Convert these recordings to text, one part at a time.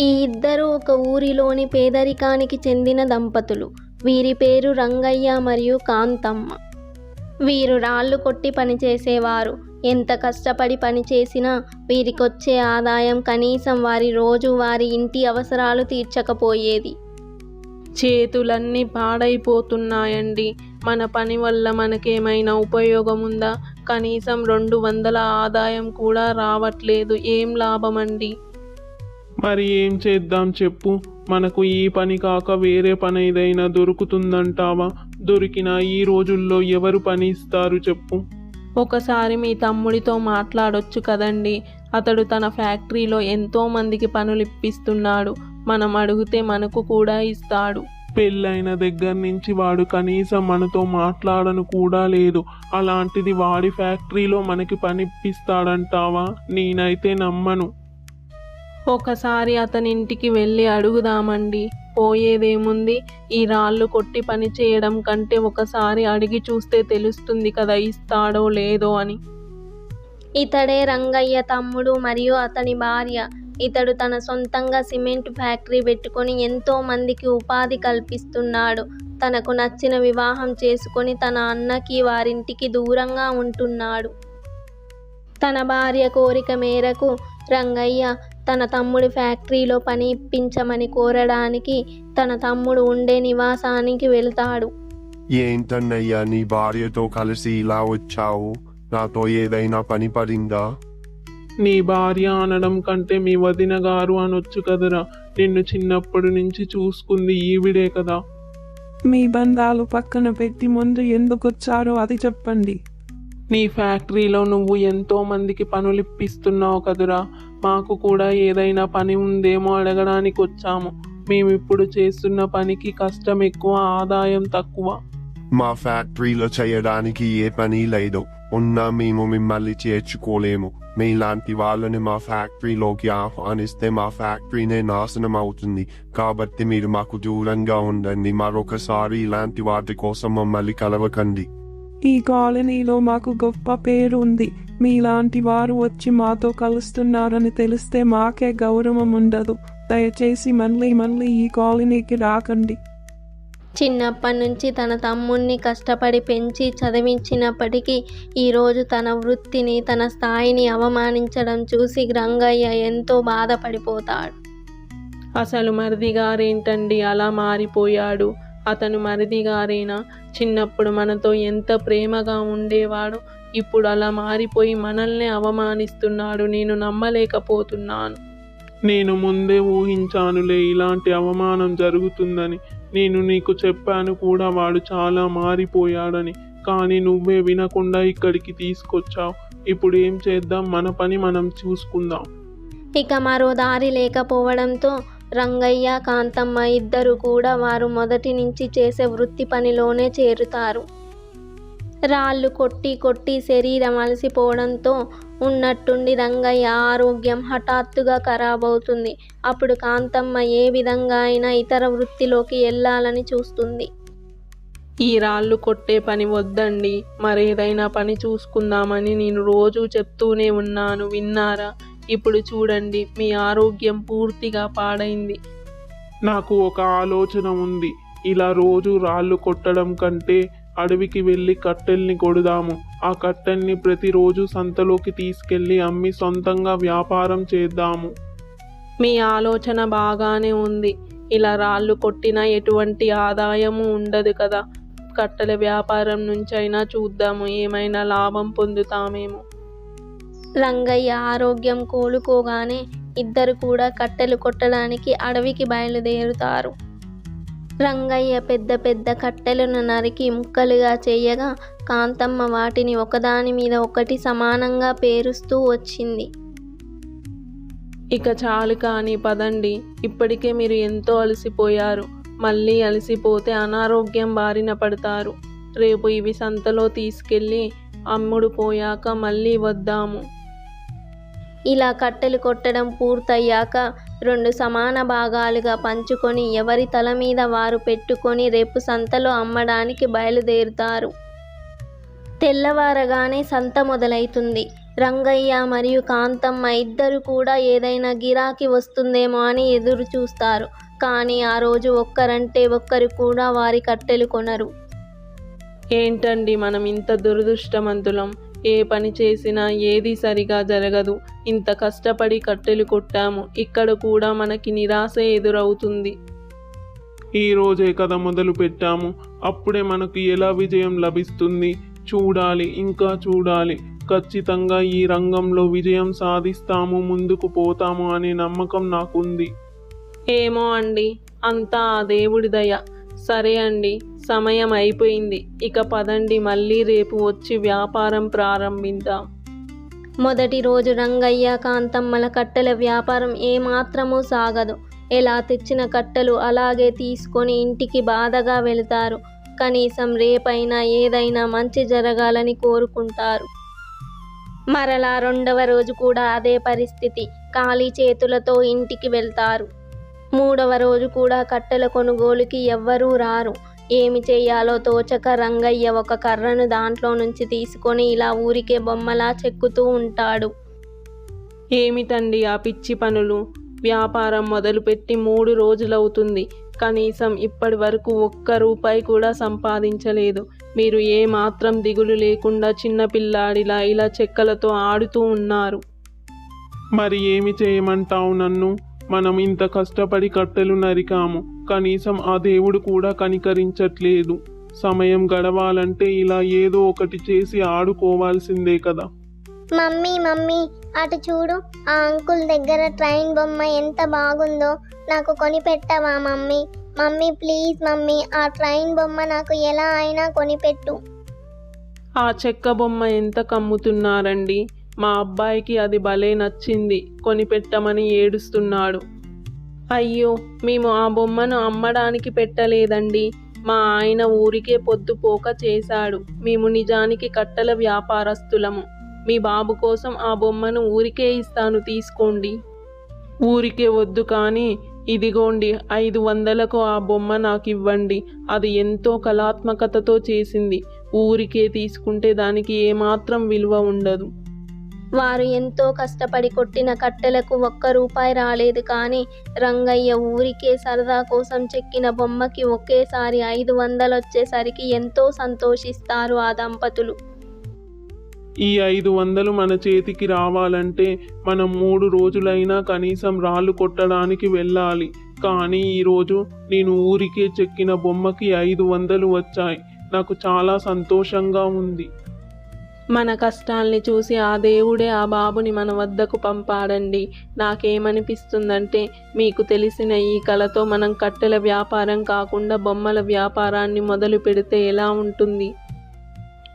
ఈ ఇద్దరు ఒక ఊరిలోని పేదరికానికి చెందిన దంపతులు. వీరి పేరు రంగయ్య మరియు కాంతమ్మ. వీరు రాళ్ళు కొట్టి పనిచేసేవారు. ఎంత కష్టపడి పనిచేసినా వీరికొచ్చే ఆదాయం కనీసం వారి రోజు వారి ఇంటి అవసరాలు తీర్చకపోయేది. చేతులన్నీ పాడైపోతున్నాయండి. మన పని వల్ల మనకేమైనా ఉపయోగం ఉందా కనీసం రెండు వందల ఆదాయం కూడా రావట్లేదు. ఏం లాభమండి? మరి ఏం చేద్దాం చెప్పు. మనకు ఈ పని కాక వేరే పని ఏదైనా దొరుకుతుందంటావా? దొరికినా ఈ రోజుల్లో ఎవరు పని ఇస్తారు చెప్పు. ఒకసారి మీ తమ్ముడితో మాట్లాడొచ్చు కదండి. అతడు తన ఫ్యాక్టరీలో ఎంతో మందికి పనులు ఇప్పిస్తున్నాడు. మనం అడిగితే మనకు కూడా ఇస్తాడు. పెళ్ళైన దగ్గర నుంచి వాడు కనీసం మనతో మాట్లాడను కూడా లేదు. అలాంటిది వాడి ఫ్యాక్టరీలో మనకి పని ఇప్పిస్తాడంటావా? నేనైతే నమ్మను. ఒకసారి అతని ఇంటికి వెళ్ళి అడుగుదామండి. పోయేదేముంది? ఈ రాళ్ళు కొట్టి పని చేయడం కంటే ఒకసారి అడిగి చూస్తే తెలుస్తుంది కదా ఇస్తాడో లేదో అని. ఇతడే రంగయ్య తమ్ముడు మరియు అతని భార్య. ఇతడు తన సొంతంగా సిమెంట్ ఫ్యాక్టరీ పెట్టుకొని ఎంతో మందికి ఉపాధి కల్పిస్తున్నాడు. తనకు నచ్చిన వివాహం చేసుకొని తన అన్నకి వారింటికి దూరంగా ఉంటున్నాడు. తన భార్య కోరిక మేరకు రంగయ్య తన తమ్ముడి ఫ్యాక్టరీలో పని ఇప్పించమని కోరడానికి తన తమ్ముడు ఉండే నివాసానికి వెళ్తాడు. ఏంటన్నయ్యా నీ భార్యతో కలిసి ఇలా వచ్చావు? నాతో ఏదైనా పని పడిందా? నీ భార్య అనడం కంటే మీ వదిన గారు అనొచ్చు కదరా. నిన్ను చిన్నప్పటి నుంచి చూసుకుంది ఈవిడే కదా. మీ బంధాలు పక్కన పెట్టి ముందు ఎందుకు వచ్చారో అది చెప్పండి. నీ ఫ్యాక్టరీలో నువ్వు ఎంతో మందికి పనులు ఇప్పిస్తున్నావు కదురా. మాకు కూడా ఏదైనా పని ఉందేమో అడగడానికి వచ్చాము. మేమిప్పుడు చేస్తున్న పనికి కష్టం ఎక్కువ ఆదాయం తక్కువ. మా ఫ్యాక్టరీలో చేయడానికి ఏ పని లేదు. ఉన్నా మేము మిమ్మల్ని చేర్చుకోలేము. మీలాంటి వాళ్ళని మా ఫ్యాక్టరీలోకి ఆహ్వానిస్తే మా ఫ్యాక్టరీనే నాశనం అవుతుంది. కాబట్టి మీరు మాకు దూరంగా ఉండండి. మరొకసారి ఇలాంటి వాటి కోసం మమ్మల్ని కలవకండి. ఈ కాలనీలో మాకు గొప్ప పేరు ఉంది మీలాంటి వారు వచ్చి మాతో కలుస్తున్నారని తెలిస్తే మాకే గౌరవం ఉండదు దయచేసి మళ్ళీ మళ్ళీ ఈ కాలనీకి రాకండి. చిన్నప్పటి నుంచి తన తమ్ముణ్ణి కష్టపడి పెంచి చదివించినప్పటికీ ఈరోజు తన వృత్తిని తన స్థాయిని అవమానించడం చూసి రంగయ్య ఎంతో బాధపడిపోతాడు. అసలు మరిది గారేంటండి అలా మారిపోయాడు? అతను మరిది గారేనా? చిన్నప్పుడు మనతో ఎంత ప్రేమగా ఉండేవాడు ఇప్పుడు అలా మారిపోయి మనల్ని అవమానిస్తున్నాడు. నేను నమ్మలేకపోతున్నాను. నేను ముందే ఊహించానులే ఇలాంటి అవమానం జరుగుతుందని. నేను నీకు చెప్పాను కూడా వాడు చాలా మారిపోయాడని. కానీ నువ్వే వినకుండా ఇక్కడికి తీసుకొచ్చావు. ఇప్పుడు ఏం చేద్దాం? మన పని మనం చూసుకుందాం. ఇక మరో దారి లేకపోవడంతో రంగయ్య కాంతమ్మ ఇద్దరు కూడా వారు మొదటి నుంచి చేసే వృత్తి పనిలోనే చేరుతారు. రాళ్ళు కొట్టి కొట్టి శరీరం అలసిపోవడంతో ఉన్నట్టుండి రంగయ్య ఆరోగ్యం హఠాత్తుగా ఖరాబవుతుంది అప్పుడు కాంతమ్మ ఏ విధంగా అయినా ఇతర వృత్తిలోకి వెళ్ళాలని చూస్తుంది. ఈ రాళ్ళు కొట్టే పని వద్దండి. మరేదైనా పని చూసుకుందామని నేను రోజు చెప్తూనే ఉన్నాను. విన్నారా? ఇప్పుడు చూడండి మీ ఆరోగ్యం పూర్తిగా పాడైంది. నాకు ఒక ఆలోచన ఉంది. ఇలా రోజు రాళ్ళు కొట్టడం కంటే అడవికి వెళ్ళి కట్టెల్ని కొడదాము. ఆ కట్టెల్ని ప్రతిరోజు సంతలోకి తీసుకెళ్ళి అమ్మి సొంతంగా వ్యాపారం చేద్దాము. మీ ఆలోచన బాగానే ఉంది. ఇలా రాళ్ళు కొట్టినా ఎటువంటి ఆదాయము ఉండదు కదా. కట్టెల వ్యాపారం నుంచైనా చూద్దాము ఏమైనా లాభం పొందుతామేమో. రంగయ్య ఆరోగ్యం కోలుకోగానే ఇద్దరు కూడా కట్టెలు కొట్టడానికి అడవికి బయలుదేరుతారు. రంగయ్య పెద్ద పెద్ద కట్టెలను నరికి ముక్కలుగా చేయగా కాంతమ్మ వాటిని ఒకదాని మీద ఒకటి సమానంగా పేరుస్తూ వచ్చింది. ఇక చాలు కానీ పదండి ఇప్పటికే మీరు ఎంతో అలసిపోయారు. మళ్ళీ అలసిపోతే అనారోగ్యం బారిన పడతారు. రేపు ఇవి సంతలో తీసుకెళ్ళి అమ్ముడు పోయాక మళ్ళీ వద్దాము. ఇలా కట్టెలు కొట్టడం పూర్తయ్యాక రెండు సమాన భాగాలుగా పంచుకొని ఎవరి తల మీద వారు పెట్టుకొని రేపు సంతలో అమ్మడానికి బయలుదేరుతారు. తెల్లవారగానే సంత మొదలవుతుంది రంగయ్య మరియు కాంతమ్మ ఇద్దరు కూడా ఏదైనా గిరాకీ వస్తుందేమో అని ఎదురు చూస్తారు. కానీ ఆ రోజు ఒక్కరంటే ఒక్కరు కూడా వారి కట్టెలు కొనరు. ఏంటండి మనం ఇంత దురదృష్టమంతులం ఏ పని చేసినా ఏది సరిగా జరగదు. ఇంత కష్టపడి కట్టెలు కొట్టాము. ఇక్కడ కూడా మనకి నిరాశ ఎదురవుతుంది. ఈ రోజే కదా మొదలు పెట్టాము. అప్పుడే మనకు ఎలా విజయం లభిస్తుంది? చూడాలి ఇంకా చూడాలి. ఖచ్చితంగా ఈ రంగంలో విజయం సాధిస్తాము ముందుకు పోతాము అనే నమ్మకం నాకుంది. ఏమో అండి అంతా ఆ దేవుడి దయ. సరే అండి సమయం అయిపోయింది. ఇక పదండి మళ్ళీ రేపు వచ్చి వ్యాపారం ప్రారంభిద్దాం. మొదటి రోజు రంగయ్య కాంతమ్మల కట్టెల వ్యాపారం ఏమాత్రమూ సాగదు. ఎలా తెచ్చిన కట్టెలు అలాగే తీసుకొని ఇంటికి బాధగా వెళతారు. కనీసం రేపైనా ఏదైనా మంచి జరగాలని కోరుకుంటారు. మరలా రెండవ రోజు కూడా అదే పరిస్థితి. ఖాళీ చేతులతో ఇంటికి వెళ్తారు. మూడవ రోజు కూడా కట్టెల కొనుగోలుకి ఎవ్వరూ రారు. ఏమి చేయాలో తోచక రంగయ్య ఒక కర్రను దాంట్లో నుంచి తీసుకొని ఇలా ఊరికే బొమ్మలా చెక్కుతూ ఉంటాడు. ఏమిటండి ఆ పిచ్చి పనులు? వ్యాపారం మొదలుపెట్టి మూడు రోజులవుతుంది. కనీసం ఇప్పటి వరకు ఒక్క రూపాయి కూడా సంపాదించలేదు. మీరు ఏ మాత్రం దిగులు లేకుండా చిన్నపిల్లాడిలా ఇలా చెక్కలతో ఆడుతూ ఉన్నారు. మరి ఏమి చేయమంటావు నన్ను? మనం ఇంత కష్టపడి కట్టెలు నరికాము. కనీసం ఆ దేవుడు కూడా కనికరించట్లేదు. సమయం గడవాలంటే ఇలా ఏదో ఒకటి చేసి ఆడుకోవాల్సిందే కదా. మమ్మీ మమ్మీ అటు చూడు. ఆ అంకుల్ దగ్గర ట్రైన్ బొమ్మ ఎంత బాగుందో నాకు కొని పెట్టవా మమ్మీ? మమ్మీ ప్లీజ్ మమ్మీ ఆ ట్రైన్ బొమ్మ నాకు ఎలా అయినా కొనిపెట్టు. ఆ చెక్క బొమ్మ ఎంత కమ్ముతున్నారండి? మా అబ్బాయికి అది భలే నచ్చింది కొనిపెట్టమని ఏడుస్తున్నాడు. అయ్యో మేము ఆ బొమ్మను అమ్మడానికి పెట్టలేదండి. మా ఆయన ఊరికే పొద్దుపోక చేశాడు. మేము నిజానికి కట్టెల వ్యాపారస్తులము. మీ బాబు కోసం ఆ బొమ్మను ఊరికే ఇస్తాను తీసుకోండి. ఊరికే వద్దు కానీ ఇదిగోండి ఐదు వందలకు ఆ బొమ్మ నాకు ఇవ్వండి అది ఎంతో కళాత్మకతతో చేసింది. ఊరికే తీసుకుంటే దానికి ఏమాత్రం విలువ ఉండదు. వారు ఎంతో కష్టపడి కొట్టిన కట్టెలకు ఒక్క రూపాయి రాలేదు కానీ రంగయ్య ఊరికే సరదా కోసం చెక్కిన బొమ్మకి ఒకేసారి ఐదు వందలు వచ్చేసరికి ఎంతో సంతోషిస్తారు ఆ దంపతులు. ఈ ఐదు వందలు మన చేతికి రావాలంటే మనం మూడు రోజులైనా కనీసం రాళ్ళు కొట్టడానికి వెళ్ళాలి. కానీ ఈరోజు నేను ఊరికే చెక్కిన బొమ్మకి ఐదు వందలు వచ్చాయి. నాకు చాలా సంతోషంగా ఉంది. మన కష్టాల్ని చూసి ఆ దేవుడే ఆ బాబుని మన వద్దకు పంపాడండి. నాకేమనిపిస్తుందంటే మీకు తెలిసిన ఈ కళతో మనం కట్టెల వ్యాపారం కాకుండా బొమ్మల వ్యాపారాన్ని మొదలు పెడితే ఎలా ఉంటుంది?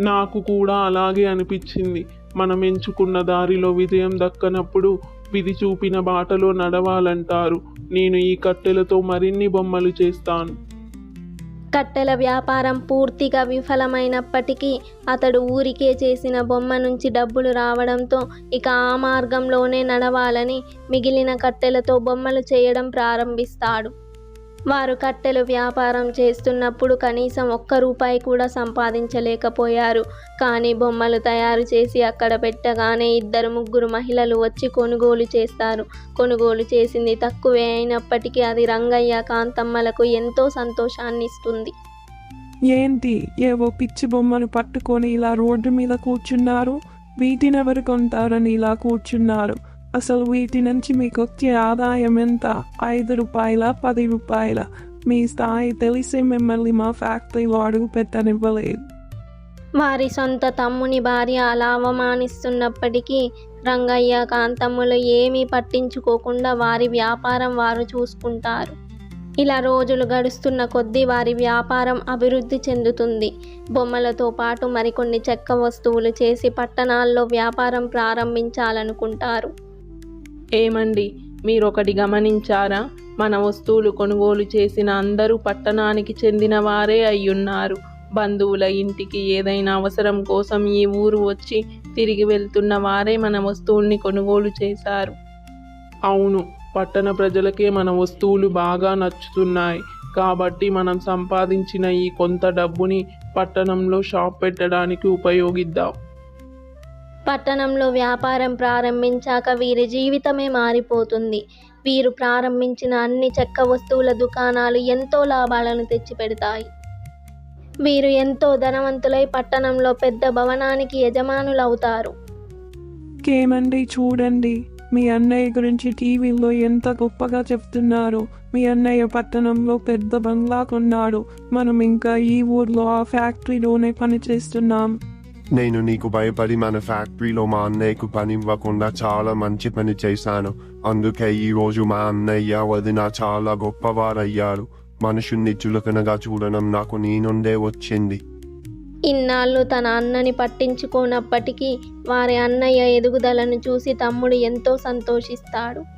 నాకు కూడా అలాగే అనిపించింది. మనం ఎంచుకున్న దారిలో విజయం దక్కనప్పుడు విధి చూపిన బాటలో నడవాలంటారు. నేను ఈ కట్టెలతో మరిన్ని బొమ్మలు చేస్తాను. కట్టెల వ్యాపారం పూర్తిగా విఫలమైనప్పటికీ అతడు ఊరికే చేసిన బొమ్మ నుంచి డబ్బులు రావడంతో ఇక ఆ మార్గంలోనే నడవాలని మిగిలిన కట్టెలతో బొమ్మలు చేయడం ప్రారంభిస్తాడు. వారు కట్టెలు వ్యాపారం చేస్తున్నప్పుడు కనీసం ఒక్క రూపాయి కూడా సంపాదించలేకపోయారు. కానీ బొమ్మలు తయారు చేసి అక్కడ పెట్టగానే ఇద్దరు ముగ్గురు మహిళలు వచ్చి కొనుగోలు చేస్తారు. కొనుగోలు చేసింది తక్కువే అయినప్పటికీ అది రంగయ్య కాంతమ్మలకు ఎంతో సంతోషాన్ని ఇస్తుంది ఏంటి? ఏవో పిచ్చి బొమ్మను పట్టుకొని ఇలా రోడ్డు మీద కూర్చున్నారు? వీటినెవరు కొంటారని ఇలా కూర్చున్నారు? అసలు వీటి నుంచి మీకు వచ్చే ఆదాయం ఎంత ఐదు రూపాయల పది రూపాయల మీ స్థాయి తెలిసి మిమ్మల్ని మా ఫ్యాక్టరీలో అడుగు పెట్టనివ్వలేదు వారి సొంత తమ్ముని భార్య అలా అవమానిస్తున్నప్పటికీ రంగయ్య కాంతమ్ములు ఏమీ పట్టించుకోకుండా వారి వ్యాపారం వారు చూసుకుంటారు ఇలా రోజులు గడుస్తున్న కొద్దీ వారి వ్యాపారం అభివృద్ధి చెందుతుంది బొమ్మలతో పాటు మరికొన్ని చెక్క వస్తువులు చేసి పట్టణాల్లో వ్యాపారం ప్రారంభించాలనుకుంటారు ఏమండి? మీరు ఒకటి గమనించారా? మన వస్తువులు కొనుగోలు చేసిన అందరూ పట్టణానికి చెందిన వారే అయ్యున్నారు. బంధువుల ఇంటికి ఏదైనా అవసరం కోసం ఈ ఊరు వచ్చి తిరిగి వెళ్తున్న వారే మన వస్తువుల్ని కొనుగోలు చేశారు. అవును పట్టణ ప్రజలకే మన వస్తువులు బాగా నచ్చుతున్నాయి. కాబట్టి మనం సంపాదించిన ఈ కొంత డబ్బుని పట్టణంలో షాప్ పెట్టడానికి ఉపయోగిద్దాం. పట్టణంలో వ్యాపారం ప్రారంభించాక వీరి జీవితమే మారిపోతుంది. వీరు ప్రారంభించిన అన్ని చెక్క వస్తువుల దుకాణాలు ఎంతో లాభాలను తెచ్చిపెడతాయి. వీరు ఎంతో ధనవంతులై పట్టణంలో పెద్ద భవనానికి యజమానులవుతారు. కేమండి చూడండి. మీ అన్నయ్య గురించి టీవీలో ఎంత గొప్పగా చెప్తున్నారు. మీ అన్నయ్య పట్టణంలో పెద్ద బంగ్లా కొన్నాడు. మనం ఇంకా ఈ ఊర్లో ఆ ఫ్యాక్టరీలోనే పనిచేస్తున్నాం. నేను నీకు భయపడి మన ఫ్యాక్టరీలో మా అన్నయ్యకు పని ఇవ్వకుండా చాలా మంచి పని చేశాను అందుకే ఈరోజు మా అన్నయ్య వదిన చాలా గొప్పవారయ్యారు మనుషుల్ని చులకనగా చూడడం నాకు నీ నుండే వచ్చింది ఇన్నాళ్ళు తన అన్నని పట్టించుకోనప్పటికీ వారి అన్నయ్య ఎదుగుదలను చూసి తమ్ముడు ఎంతో సంతోషిస్తాడు.